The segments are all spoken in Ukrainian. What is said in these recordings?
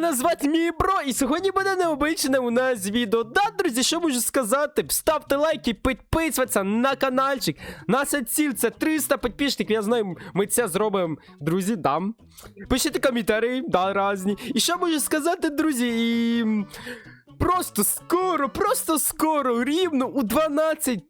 мене звати мій і сьогодні буде необичне у нас відео. Да, друзі, що можу сказати? Ставте лайки, підписуйтесь на каналчик. Наша ціль це 300 підписників. Я знаю, ми це зробимо, друзі, дам. Пишіть коментарі, да, різні. І що можу сказати, друзі? І... Просто скоро, просто скоро, рівно у 12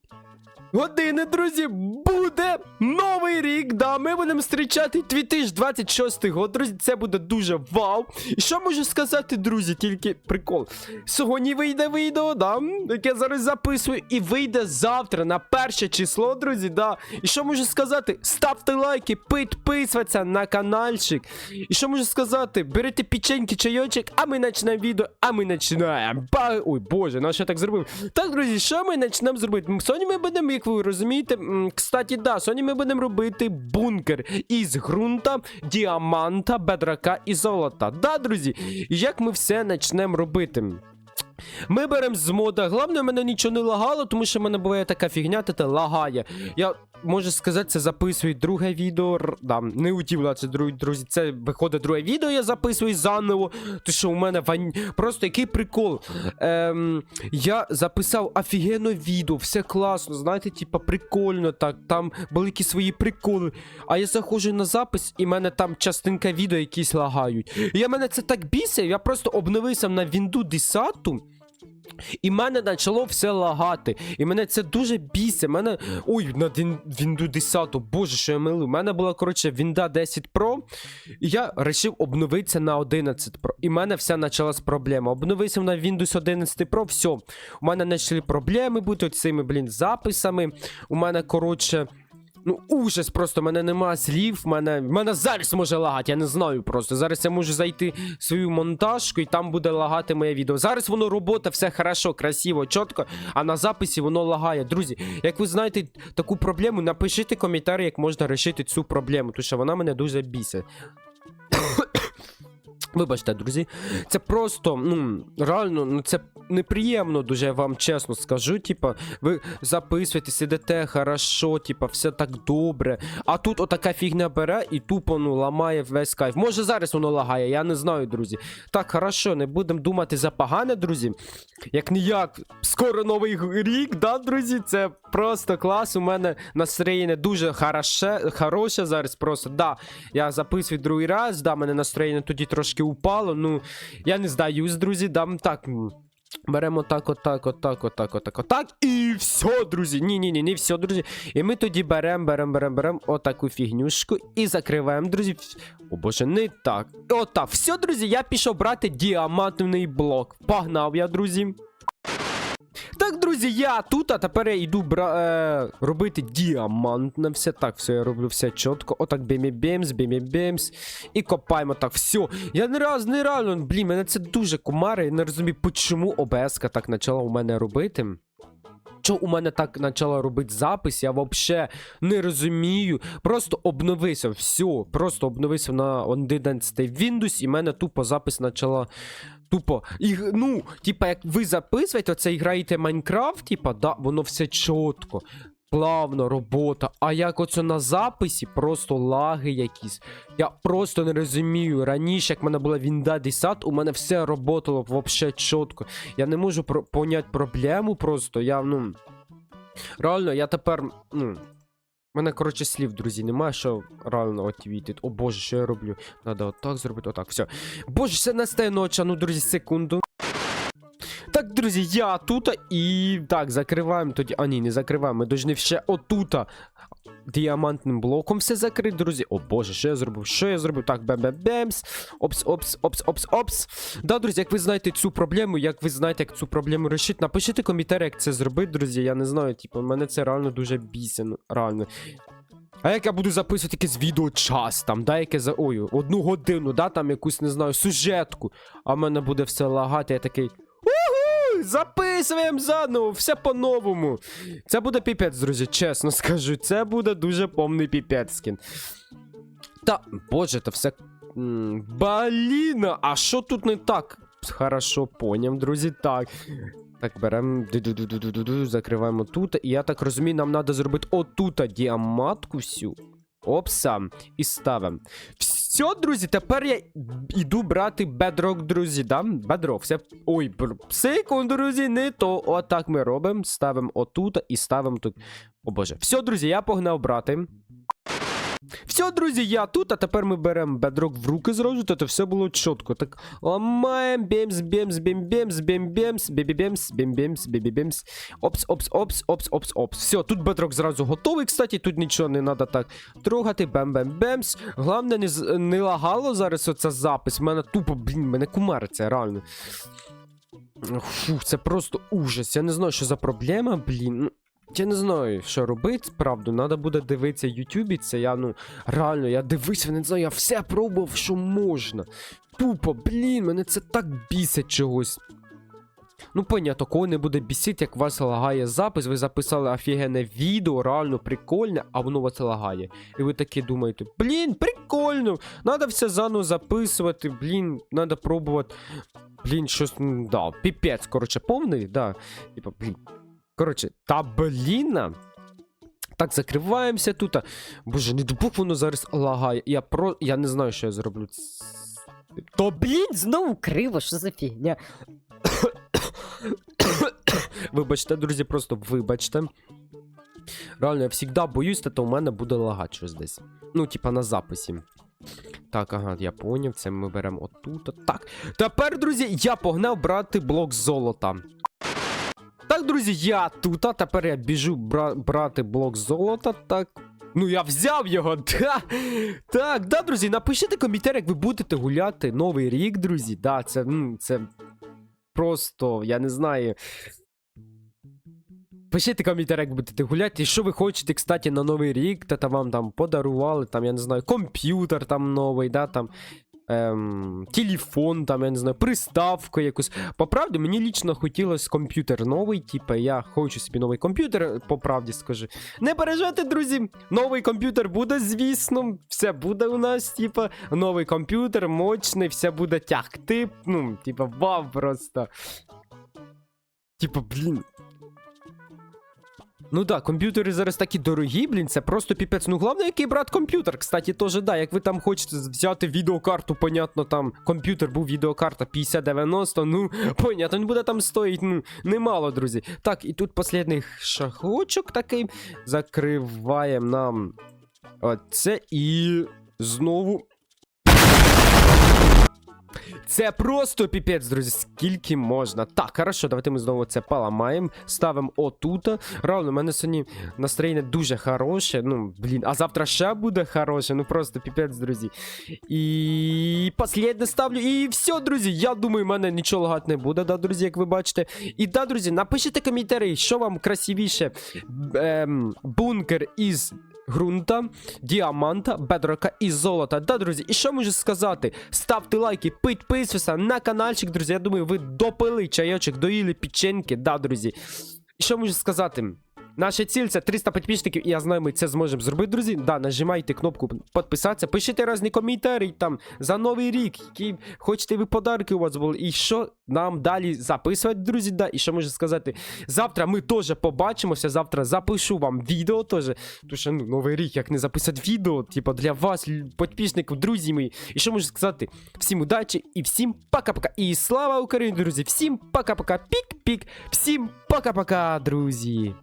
години, друзі, буде новий рік. Да, ми будемо зустрічати 2026 год. Друзі, це буде дуже вау. І що можу сказати, друзі, тільки прикол. Сьогодні вийде відео, да, яке я зараз записую, і вийде завтра на перше число, друзі. да. І що можу сказати? Ставте лайки, підписуйтесь на каналчик. І що можу сказати? Берете печеньки, чайочок, а ми почнемо відео, а ми починаємо. Ой, боже, на що я так зробив? Так, друзі, що ми почнемо зробити? Сьогодні ми будемо, як ви розумієте, м, кстати, да, сьогодні ми будемо робити бункер із ґрунта, діаманта, бедрака і золота. Да, друзі? Як ми все почнемо робити? Ми беремо з мода. Головне, в мене нічого не лагало, тому що в мене буває така фігня, та лагає. Я можу сказати, це записую друге відео. Да, не утівла це друзі. Це виходить друге відео, я записую заново. То що у мене вань... просто який прикол. Ем, я записав офігенно відео, все класно, знаєте, типа прикольно так. Там якісь свої приколи. А я заходжу на запис, і в мене там частинка відео якісь лагають. І я мене це так бісив, я просто обновився на Вінду 10. І мене почало все лагати. І мене це дуже бісить. Мене. Ой, на Він- Вінду 10, боже, що я милив. У мене була, коротше, Вінда 10 Pro. І я вирішив обновитися на 11 Pro. І в мене вся почалась проблема. Обновився на Windows 11 Pro, все. У мене почали проблеми бути цими, блін, записами. У мене, коротше. Ну, ужас просто, в мене нема слів, мене, мене зараз може лагати, я не знаю просто. Зараз я можу зайти в свою монтажку і там буде лагати моє відео. Зараз воно робота, все хорошо, красиво, чітко, а на записі воно лагає. Друзі, як ви знаєте таку проблему, напишіть коментар, як можна вирішити цю проблему, тому що вона мене дуже бісить. Вибачте, друзі, це просто, ну, реально, ну це неприємно, дуже я вам чесно скажу. Типа, ви записуєте, сидите хорошо, типа, все так добре. А тут отака фігня бере і тупо ну, ламає весь кайф. Може зараз воно лагає, я не знаю, друзі. Так, хорошо, не будемо думати за погане, друзі. Як ніяк, скоро новий рік, да, друзі? Це просто клас. У мене настроєння дуже хороше, хороше зараз. Просто да. Я записую другий раз, да, мене настроєння тоді трошки упало. Ну, я не здаюсь, друзі, дам так. Беремо так, отак, отак, отак, отак, отак. І все, друзі. Ні, ні, ні, не все, друзі. І ми тоді беремо, беремо, беремо, беремо отаку фігнюшку і закриваємо, друзі. О боже, не так. Отак. Все, друзі, я пішов брати діамантний блок. Погнав я, друзі. Друзі, я тут, а тепер я йду бра... е... робити діамантне все. Так, все, я роблю все чітко. Отак бімі-бімс, бімі-бімс. І копаємо так, все. Я не раз, не реально, блін, мене це дуже кумари. Я не розумію, чому ОБС так почала у мене робити. Що у мене так почала робити запис, я взагалі не розумію. Просто обновився, все, просто обновився на 11 Windows, і мене тупо запис почала. Тупо, і, ну, типа, як ви записуєте, оце і граєте Майнкрафт, типа, да, воно все чітко, плавно, робота. А як оце на записі, просто лаги якісь. Я просто не розумію. Раніше, як в мене була Вінда 10, у мене все роботало вообще чітко. Я не можу про- поняти проблему просто. Я, ну. Реально, я тепер. Ну. Мене, коротше, слів, друзі, немає, що реально отвітить. О боже, що я роблю? Надо отак зробити, отак, все. Боже, це настає ноча, ну, друзі, секунду. Друзі, я тут і. Так, закриваємо тоді. А ні, не закриваємо. Ми должны ще отута. Діамантним блоком все закрити, друзі. О боже, що я зробив? Що я зробив? Так, бем-бем-бемс. Опс, опс, опс, опс, опс. Да, друзі, як ви знаєте цю проблему, як ви знаєте, як цю проблему рішити, напишіть коментар, як це зробити, друзі. Я не знаю, типу, мене це реально дуже бісить, ну, реально. А як я буду записувати якесь відео час там, да, яке за. Ой, одну годину, да, там якусь, не знаю, сюжетку. А в мене буде все лагати, я такий. Записуємо заново, все по-новому. Це буде піпець, друзі, чесно скажу. Це буде дуже повний піпець скін. Та, боже, це все. Баліна, а що тут не так? Хорошо, поняв, друзі, так. Так, беремо, закриваємо тут. І я так розумію, нам треба зробити отут діаматку всю. Опса. І ставимо. Все, друзі, тепер я йду брати бедрок, друзі, да? Бедрок, все. Ой, секунду, друзі, не то. Отак ми робимо. Ставимо отут і ставимо тут. О боже. Все, друзі, я погнав брати. Все, друзі, я тут, а тепер ми беремо бедрок в руки зразу, то все було чітко. Так ламаємо, бемс, бемс, бем, бемс, бем, бемс, бебі бемс, бем, бемс, бебі бемс. Опс, опс, опс, опс, опс, опс. Все, тут бедрок зразу готовий, кстати, тут нічого не треба так трогати, бем, бем, бемс. Головне, не, не лагало зараз оце запис. Мене тупо, блін, мене кумариться, реально. Фу, це просто ужас. Я не знаю, що за проблема, блін. Ну, Я не знаю, що робити, правду. Надо буде дивитися Ютубі. Це я, ну, реально, я дивився, не знаю, я все пробував, що можна. Тупо, блін, мене це так бісить чогось. Ну, понятно, кого не буде бісити, як вас лагає запис, ви записали офігенне відео, реально прикольне, а воно вас лагає. І ви такі думаєте, блін, прикольно, надо все заново записувати, блін, надо пробувати. Блін, щось, м, да, піпець, коротше, повний, да. Типа, блін. Коротше, та бліна. Так, закриваємося тут. Боже, не допук воно зараз лагає. Я про. Я не знаю, що я зроблю. То блін, знову криво, що за фігня? Вибачте, друзі, просто вибачте. Реально, я завжди боюсь, то у мене буде лагати щось десь. Ну, типа на записі. Так, ага, я поняв, це ми беремо отут. Так. Тепер, друзі, я погнав брати блок золота. Так, друзі, я тут, а тепер я біжу бра- брати блок золота. Так. Ну, я взяв його, да. Так, да, друзі, напишіть коментар, як ви будете гуляти новий рік, друзі. Да, це, ну, це просто, я не знаю. Пишіть коментар, як будете гуляти, і що ви хочете, кстати, на Новий рік, та вам там подарували, там, я не знаю, комп'ютер там новий, да, там. Ем, телефон, там, я не знаю, приставку якусь. По правді, мені лічно хотілося комп'ютер новий, типа, я хочу собі новий комп'ютер, по правді скажу. Не переживайте, друзі, новий комп'ютер буде, звісно. Все буде у нас, типа, новий комп'ютер, мощний, все буде тягти. Ну, типа, вау, просто. Типа, блін. Ну да, комп'ютери зараз такі дорогі, блін, це просто піпець. Ну, головне, який брат комп'ютер. Кстати, теж да. Як ви там хочете взяти відеокарту, понятно, там комп'ютер був відеокарта 5090, ну, понятно, він буде там стоїть, ну, немало, друзі. Так, і тут послідний шахочок такий. Закриваємо нам оце і знову. Це просто піпець, друзі, скільки можна. Так, хорошо, давайте ми знову це поламаємо. Ставимо отут. Реально, у мене сьогодні настроєння дуже хороше. Ну, блін, а завтра ще буде хороше. Ну просто піпець, друзі. І послідне ставлю. І все, друзі. Я думаю, в мене нічого лагати не буде, да, друзі, як ви бачите. І да, друзі, напишіть коментарі, що вам красивіше. Ем, бункер із ґрунта, діаманта, бедрока і золота. Да, друзі, і що можу сказати? Ставте лайки, підписуйся на каналчик, друзі. Я думаю, ви допили чайочок, доїли печеньки, да, друзі. І що можу сказати? Наша ціль це 300 підписників, і я знаю, ми це зможемо зробити, друзі. Да, нажимайте кнопку підписатися, пишіть різні коментарі там за новий рік, які хочете ви подарки у вас були. І що нам далі записувати, друзі. Да, і що можу сказати? Завтра ми теж побачимося. Завтра запишу вам відео теж. Тому що ну, новий рік, як не записати відео, типу для вас, підписників, друзі мої. І що можу сказати? Всім удачі і всім пока-пока. І слава Україні, друзі! Всім пока-пока. Пік-пік. Всім пока-пока, друзі.